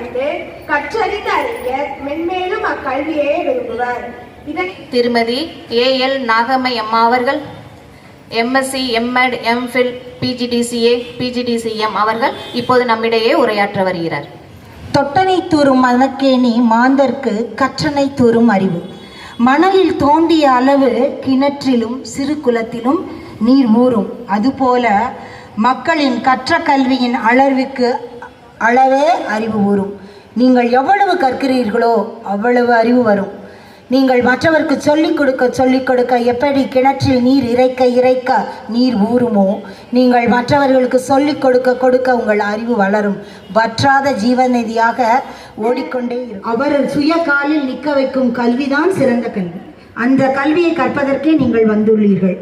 கண்டு கற்றறிந்த அறிஞர் மென்மேலும் அக்கல்வியை விரும்புவர். இதனை திருமதி ஏஎல் நாகம்மை அம்மா அவர்கள் MSc MEd MPhil PGDCA PGDCM அவர்கள் இப்போது நம்மிடையே உரையாற்ற வருகிறார். தொட்டனை தூறும் மதக்கேணி மாந்தர்க்கு கற்றனை தூறும் அறிவு. மணலில் தோண்டிய அளவு கிணற்றிலும் சிறு குளத்திலும் நீர் ஊறும் அதுபோல மக்களின் கற்ற கல்வியின் அளவிற்கு அளவே அறிவு ஊறும் நீங்கள் எவ்வளவு கற்கிறீர்களோ அவ்வளவு அறிவு வரும். நீங்கள் மற்றவருக்கு சொல்லிக் கொடுக்க சொல்லிக் கொடுக்க எப்படி கிணற்றில் நீர் இறைக்க இறைக்க நீர் ஊறுமோ? நீங்கள் மற்றவர்களுக்கு சொல்லிக் கொடுக்க கொடுக்க உங்கள் அறிவு வளரும். வற்றாத ஜீவநதியாக ஓடிக்கொண்டே இருக்கும். அவர் சுய காலில் நிற்க வைக்கும் கல்விதான் சிறந்த கல்வி. அந்த கல்வியை கற்பதற்கே நீங்கள் வந்துள்ளீர்கள்.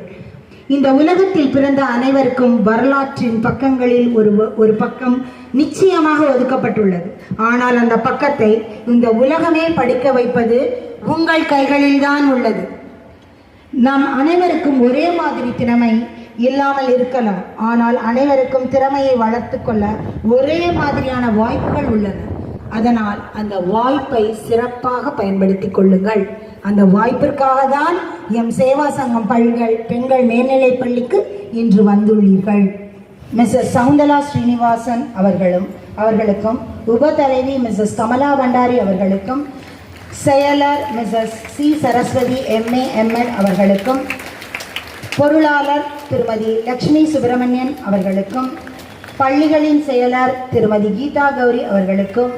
இந்த உலகத்தில் பிறந்த அனைவருக்கும் வரலாற்றின் பக்கங்களில் ஒரு ஒரு பக்கம் நிச்சயமாக ஒதுக்கப்பட்டுள்ளது. ஆனால் அந்த பக்கத்தை இந்த உலகமே படிக்க வைப்பது உங்கள் கைகளில்தான் உள்ளது. நம் அனைவருக்கும் ஒரே மாதிரி திறமை இல்லாமல் இருக்கலாம். ஆனால் அனைவருக்கும் திறமையை வளர்த்து கொள்ள ஒரே மாதிரியான வாய்ப்புகள் உள்ளன அதனால் அந்த வாய்ப்பை சிறப்பாக பயன்படுத்திக் கொள்ளுங்கள். அந்த வாய்ப்பிற்காக தான் எம் சேவா சங்கம் பள்ளிகள் பெண்கள் மேல்நிலைப் பள்ளிக்கு இன்று வந்துள்ளீர்கள். மிஸ்ஸஸ் சவுந்தலா ஸ்ரீனிவாசன் அவர்களும் அவர்களுக்கும் உபதலைவி மிஸ்ஸஸ் கமலா பண்டாரி அவர்களுக்கும் செயலர் Mrs C Saraswathi MA MN அவர்களுக்கும் பொருளாளர் திருமதி லக்ஷ்மி சுப்பிரமணியன் அவர்களுக்கும் பள்ளிகளின் செயலர் திருமதி கீதா கௌரி அவர்களுக்கும்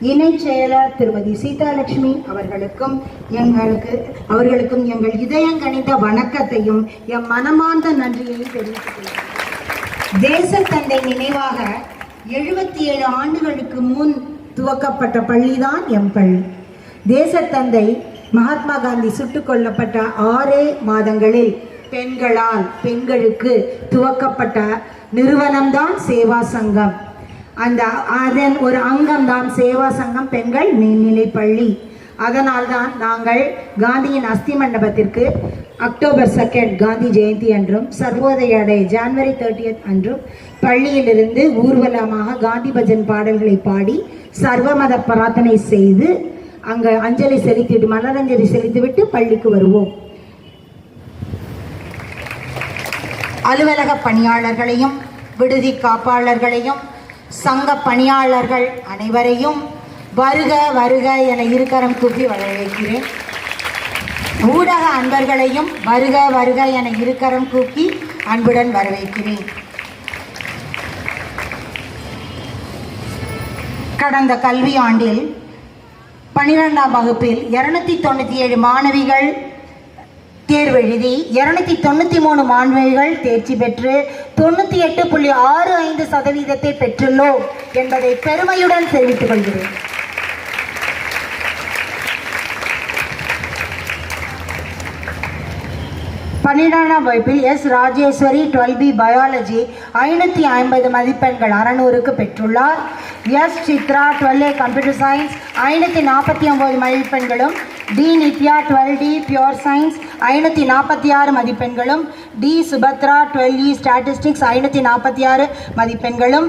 இணை செயலர் திருமதி சீதாலட்சுமி அவர்களுக்கும் எங்களுக்கு அவர்களுக்கும் எங்கள் இதயங்கணிந்த வணக்கத்தையும் எம் மனமார்ந்த நன்றியையும் தெரிவித்துக் தேச தேசத்தந்தை நினைவாக எழுபத்தி ஏழு ஆண்டுகளுக்கு முன் துவக்கப்பட்ட பள்ளிதான் எம் பள்ளி. தேசத்தந்தை மகாத்மா காந்தி சுட்டுக் கொல்லப்பட்ட ஆறே மாதங்களில் பெண்களால் பெண்களுக்கு துவக்கப்பட்ட நிறுவனம்தான் சேவா சங்கம். அந்த அதன் ஒரு அங்கம்தான் சேவா சங்கம் பெண்கள் மேல்நிலைப் பள்ளி அதனால்தான் நாங்கள் காந்தியின் அஸ்தி மண்டபத்திற்கு அக்டோபர் செகண்ட் காந்தி ஜெயந்தி அன்றும் சர்வோதய அடை ஜான்வரி தேர்ட்டியத் அன்றும் பள்ளியிலிருந்து ஊர்வலமாக காந்தி பஜன் பாடல்களை பாடி சர்வமத பிரார்த்தனை செய்து அங்கே அஞ்சலி செலுத்திட்டு மலரஞ்சலி செலுத்திவிட்டு பள்ளிக்கு வருவோம். அலுவலக பணியாளர்களையும் விடுதி காப்பாளர்களையும் சங்க பணியாளர்கள் அனைவரையும் வருக வருக என இருக்கரம் கூப்பி வரவேற்கிறேன். ஊடக அன்பர்களையும் வருக வருக என இருக்கரம் கூப்பி அன்புடன் வரவேற்கிறேன். கடந்த கல்வியாண்டில் பனிரெண்டாம் வகுப்பில் இருநூத்தி தொண்ணூற்றி ஏழு மாணவிகள் தேர்வு எழுதி இருநூத்தி தொண்ணூற்றி மூணு மாணவிகள் தேர்ச்சி பெற்று தொண்ணூற்றி எட்டு புள்ளி ஆறு ஐந்து சதவீதத்தை பெற்றுள்ளோம் என்பதை பெருமையுடன் தெரிவித்துக் கொள்கிறேன். பன்னிரெண்டாம் வகுப்பில் S. Rajeswari twelve B biology ஐநூற்றி ஐம்பது மதிப்பெண்கள் அறநூறுக்கு பெற்றுள்ளார். S. Chitra twelve A computer science ஐநூற்றி நாற்பத்தி ஒம்பது மதிப்பெண்களும் T Nithya twelve D pure science ஐநூற்றி நாற்பத்தி ஆறு மதிப்பெண்களும். T Subhadra twelve E statistics ஐநூற்றி நாற்பத்தி ஆறு மதிப்பெண்களும்.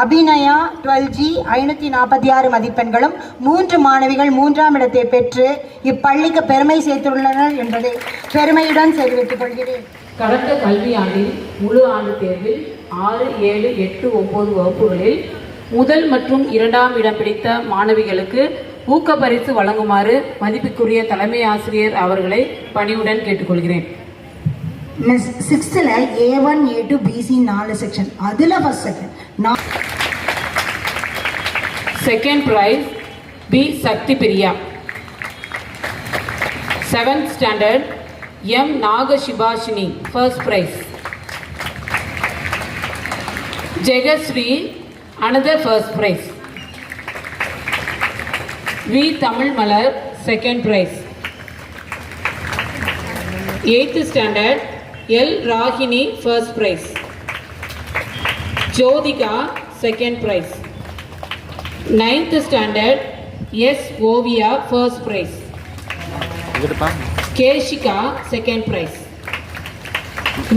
அபிநயா டுவெல் ஜி ஐநூற்றி நாற்பத்தி ஆறு மதிப்பெண்களும். மூன்று மாணவிகள் மூன்றாம் இடத்தை பெற்று இப்பள்ளிக்கு பெருமை சேர்த்துள்ளனர் என்பதை பெருமையுடன் தெரிவித்துக் கொள்கிறேன். கடந்த கல்வியாண்டில் முழு ஆண்டு தேர்வில் ஆறு ஏழு எட்டு ஒம்பது வகுப்புகளில் முதல் மற்றும் இரண்டாம் இடம் பிடித்த மாணவிகளுக்கு ஊக்க பரிசு வழங்குமாறு மதிப்புக்குரிய தலைமை ஆசிரியர் அவர்களை பணிவுடன் கேட்டுக்கொள்கிறேன். Miss சிக்ஸ்த்தில் A one A two BC நாலு செக்ஷன் அதில் ஃபஸ்ட் செகண்ட் நான் second prize P Sakthi Priya. Seventh standard M Nagasibashini first prize Jegasri another first prize V Tamil Malar second prize eighth standard L Ragini first prize Jothika second prize ninth standard S Oviya first prize Keshika second prize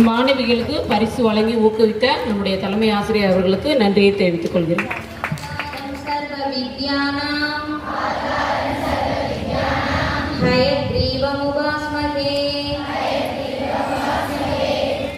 மாணவிகளுக்கு பரிசு வழங்கி ஊக்குவித்த நம்முடைய தலைமை ஆசிரியர் அவர்களுக்கு நன்றியை தெரிவித்துக் கொள்கிறேன். नमस्कार मैं विद्यानां हयग्रीव